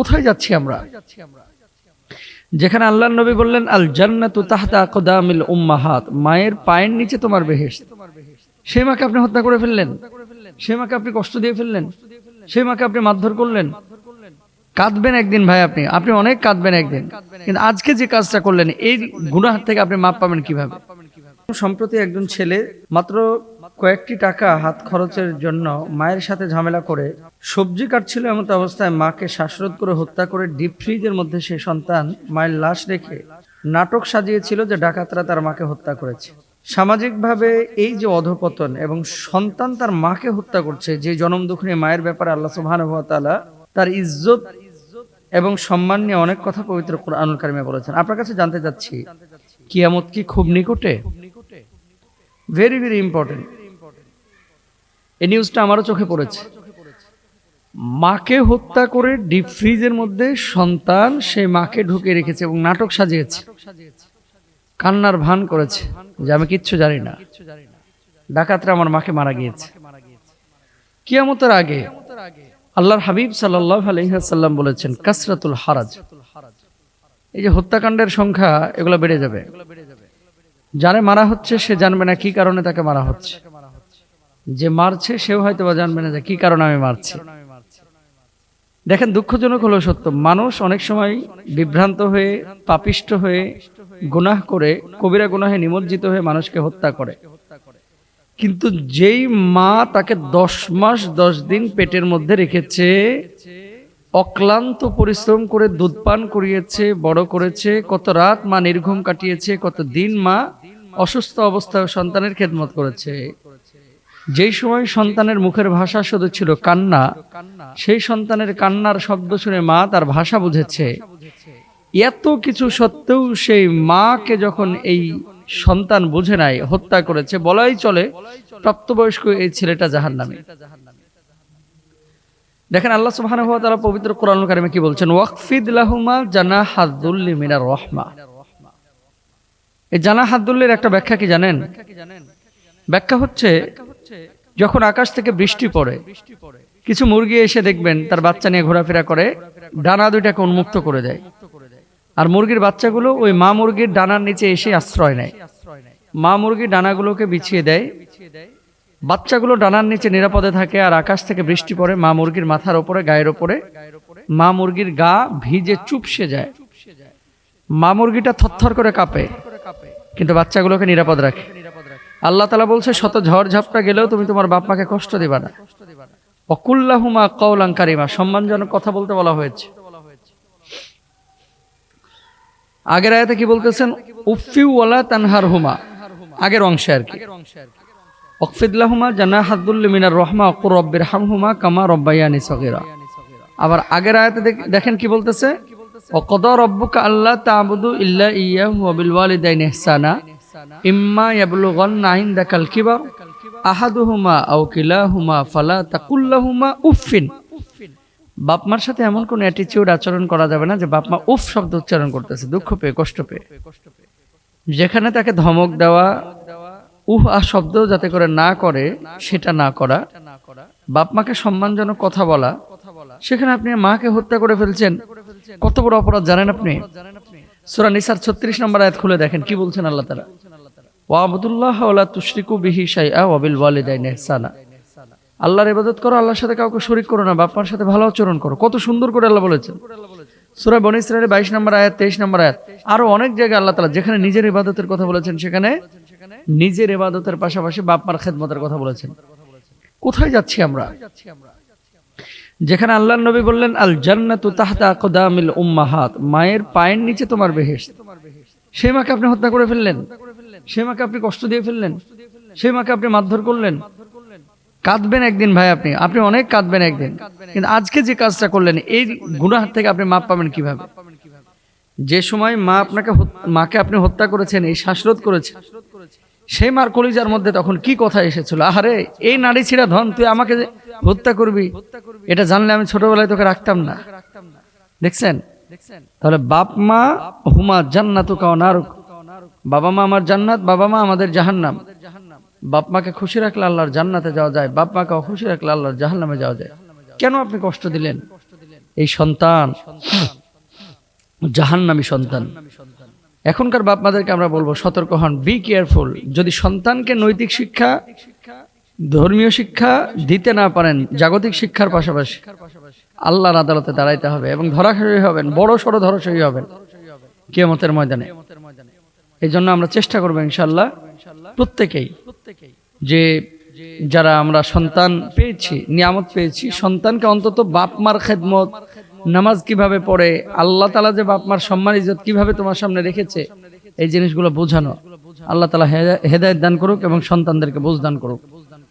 কোথায় যাচ্ছি আমরা? যেখানে আল্লাহ নবী বললেন আল জান্নাতু তাহতা আকদামিল উম্মাহাত। মায়ের পায়ের নিচে তোমার বেহেশত। সেই মাকে আপনি হত্যা করে ফেললেন। সেই মাকে আপনি কষ্ট দিয়ে ফেললেন। সেই মাকে আপনি মারধর করলেন। কাঁদবেন একদিন ভাই আপনি। আপনি অনেক কাঁদবেন একদিন। কিন্তু আজকে যে কাজটা করলেন, এই গুনাহ থেকে আপনি মাপ পাবেন কীভাবে? সম্প্রতি একজন ছেলে মাত্র কয়েকটি টাকা হাত খরচের জন্য মায়ের সাথে ঝামেলা করে সবজি কাটছিল এমন অবস্থায় মাকে শ্বাসরোধ করে হত্যা করে ডিপ ফ্রিজের মধ্যে সে সন্তান মায়ের লাশ রেখে নাটক সাজিয়েছিল যে ডাকাতরা তার মাকে হত্যা করেছে। সামাজিকভাবে এই যে অধপতন এবং সন্তান তার মাকে হত্যা করছে, যে জনম দুঃখিনী মায়ের ব্যাপারে আল্লাহ তাআলা তার ইজ্জত এবং সম্মান নিয়ে অনেক কথা পবিত্র কোরআনুল কারিমে বলেছেন। আপনার কাছে জানতে চাচ্ছি, কিয়ামত কি খুব নিকটে? ভেরি ভেরি ইম্পর্টেন্ট এই নিউজটা আমারও চোখে পড়েছে। মাকে হত্যা করে ডিপ ফ্রিজের মধ্যে সন্তান সে মাকে ঢুকে রেখেছে এবং নাটক সাজিয়েছে। কান্নার ভান করেছে যে আমি কিচ্ছু জানি না। ডাকাতরা আমার মাকে মারা গিয়েছে। কিয়ামতের আগে আল্লাহর হাবিব সাল্লাহ আলহিহাসাল্লাম বলেছেন, কাসরাতুল হারাজ। এই যে হত্যাকাণ্ডের সংখ্যা, এগুলো বেড়ে যাবে। যারে মারা হচ্ছে, সে জানবে না কি কারণে তাকে মারা হচ্ছে। যে মারছে, সেও হয়তো বা জানবে না যে কি কারণে আমি মারছি। দেখেন, দুঃখজনক হলো সত্য, মানুষ অনেক সময় বিভ্রান্ত হয়ে, পাপিষ্ট হয়ে, গুনাহ করে, কবিরা গুনাহে নিমজ্জিত হয়ে মানুষকে হত্যা করে। কিন্তু যেই মা তাকে দশ মাস, দশ দিন পেটের মধ্যে রেখেছে, অক্লান্ত পরিশ্রম করে দুধ পান করিয়েছে, বড় করেছে, কত রাত মা নির্ঘুম কাটিয়েছে, কত দিন মা অসুস্থ অবস্থায় সন্তানের খেদমত করেছে যেই সময় সন্তানের মুখের ভাষা শুধু ছিল কান্না, সেই সন্তানের কান্নার শব্দ শুনে মা তার ভাষা বুঝেছে। এত কিছু সত্ত্বেও সেই মাকে যখন এই সন্তান বুঝে নাই, হত্যা করেছে, বলাই চলে, প্রাপ্তবয়স্ক এই ছেলেটা জাহান নামে দেখেন আল্লাহ ওয়া তাআলা পবিত্র কোরআন কারিমে কি বলছেন? ওয়াকফিদ লাহুমা জানাহাদুল্লি মিনার রহমা এই জানাহাদুল্লির একটা ব্যাখ্যা কি জানেন? ব্যাখ্যা হচ্ছে, যখন আকাশ থেকে বৃষ্টি পড়ে, কিছু মুরগি এসে দেখবেন তার বাচ্চা নিয়ে ঘোরাফেরা করে, ডানা দুইটাকে উন্মুক্ত করে দেয়। আর মুরগির বাচ্চাগুলো ওই মা মুরগির ডানার নিচে এসে আশ্রয় নেয়। মা মুরগির ডানাগুলোকে বিছিয়ে দেয়। বাচ্চাগুলো ডানার নিচে নিরাপদে থাকে আর আকাশ থেকে বৃষ্টি পড়ে, মা মুরগির মাথার ওপরে, গায়ের ওপরে। মা মুরগির গা ভিজে চুপসে যায়। মা মুরগিটা থরথর করে কাঁপে, কিন্তু বাচ্চাগুলোকে নিরাপদ রাখে। আল্লাহ তালা বলছে, শত ঝড় ঝাপটা গেলেও তুমি তোমার বাপ মাকে কষ্ট দিবা না। অকুল্লাহুমা কৌলাং কারিমা, সম্মানজনক কথা বলতে বলা হয়েছে। আগের আয়াতে কি বলতেছেন? উফিউ ওয়ালা তানহার হুমা আগের অংশে আর কি। অকফিদুল্লাহুমা জানা মিনার রহমা অকুর রব্বির হামহুমা কামা রব্বাইয়ানি সগিরা। আবার আগের আয়াতে দেখ- দেখেন কি বলতেছে? অকদ রব্বুকা আল্লাহ তাবুদু ইল্লা ইয়াহু ওয়া বিল ওয়ালিদাইনি ইহসানা। ইম্মা ইয়াবলুগান্না ইনদাকাল কিবার। আহাদুহুমা আও কিলাহুমা ফালা তাকুল্লাহুমা উফিন বাপ মার সাথে এমন কোন অ্যাটিটিউড আচরণ করা যাবে না যে বাপ মা উফ শব্দ উচ্চারণ করতেছে, দুঃখ পেয়ে, কষ্ট পেয়ে। যেখানে তাকে ধমক দেওয়া, উহ আ শব্দ যাতে করে না করে, সেটা না করা। বাপ মাকে সম্মানজনক কথা বলা। সেখানে আপনি মাকে হত্যা করে ফেলছেন। কত বড় অপরাধ জানেন আপনি? সুরা নিসার ছত্রিশ নম্বর আয়াত খুলে দেখেন, কি বলছেন আল্লাহ তারা বিহি শাইআ ওয়া বিল ওয়ালিদাইনি আল্লাহর ইবাদত করো, আল্লাহর সাথে কাউকে শরীক করো না সাথে ভালো আচরণ করো। কত সুন্দর করে আল্লাহ বলেছেন। সূরা বনী ইসরায়েলের 22 নম্বর আয়াত 23 নম্বর আয়াত, আরও অনেক জায়গায় আল্লাহ তাআলা যেখানে নিজের ইবাদতের কথা বলেছেন, সেখানে নিজের ইবাদতের পাশাপাশি বাপ মার খেদমতের কথা বলেছেন। কোথায় যাচ্ছি আমরা? যেখানে আল্লাহ নবী বললেন আল জান্নাতু তাহতা আকদামিল উম্মাহাত। মায়ের পায়ের নিচে তোমার বেহেশত। সেই মাকে আপনি হত্যা করে ফেললেন। সেই মাকে আপনি কষ্ট দিয়ে ফেললেন। সেই মাকে আপনি মারধর করলেন। কাঁদবেন একদিন ভাই আপনি। আপনি অনেক কাঁদবেন একদিন। কিন্তু আজকে যে কাজটা করলেন, এই গুনাহ থেকে আপনি মাপ পাবেন কীভাবে? যে সময় মা আপনাকে মাকে আপনি হত্যা করেছেন, এই শ্বাসরোধ করেছেন, সেই মার কলিজার মধ্যে তখন কি কথা এসেছিল? আহারে, এই নারী ছিঁড়া ধন, তুই আমাকে হত্যা করবি? এটা জানলে আমি ছোটবেলায় তোকে রাখতাম না। দেখছেন? তাহলে বাপ মা হুমা জান্নাতু বাবা মা আমার জান্নাত, বাবা মা আমাদের জাহান্নাম। বাপ মাকে খুশি রাখলে আল্লাহর জান্নাতে যাওয়া যায়, বাপ মাকে অখুশি রাখলে আল্লাহর জাহান্নামে যাওয়া যায়। কেন আপনি কষ্ট দিলেন? এই সন্তান জাহান্নামী সন্তান। এখনকার বাপ মাদেরকে আমরা বলব সতর্ক হন বি কেয়ারফুল যদি সন্তানকে নৈতিক শিক্ষা ধর্মীয় শিক্ষা দিতে না পারেন, জাগতিক শিক্ষার পাশাপাশি আল্লাহর আদালতে দাঁড়াইতে হবে এবং ধরাশয়ী হবেন, বড় সড়ো ধরাশয়ী হবেন কিয়ামতের ময়দানে। এই জন্য আমরা চেষ্টা করব ইনশাল্লাহ প্রত্যেকেই যে যারা আমরা সন্তান পেয়েছি, নিয়ামত পেয়েছি, সন্তানকে অন্তত বাপ মার খেদমত, নামাজ কীভাবে পড়ে, আল্লাহ তালা যে বাপ মার সম্মান, ইজ্জত কীভাবে তোমার সামনে রেখেছে, এই জিনিসগুলো বোঝানো। আল্লাহ তালা হেদায়ত দান করুক এবং সন্তানদেরকে বোঝ দান করুক।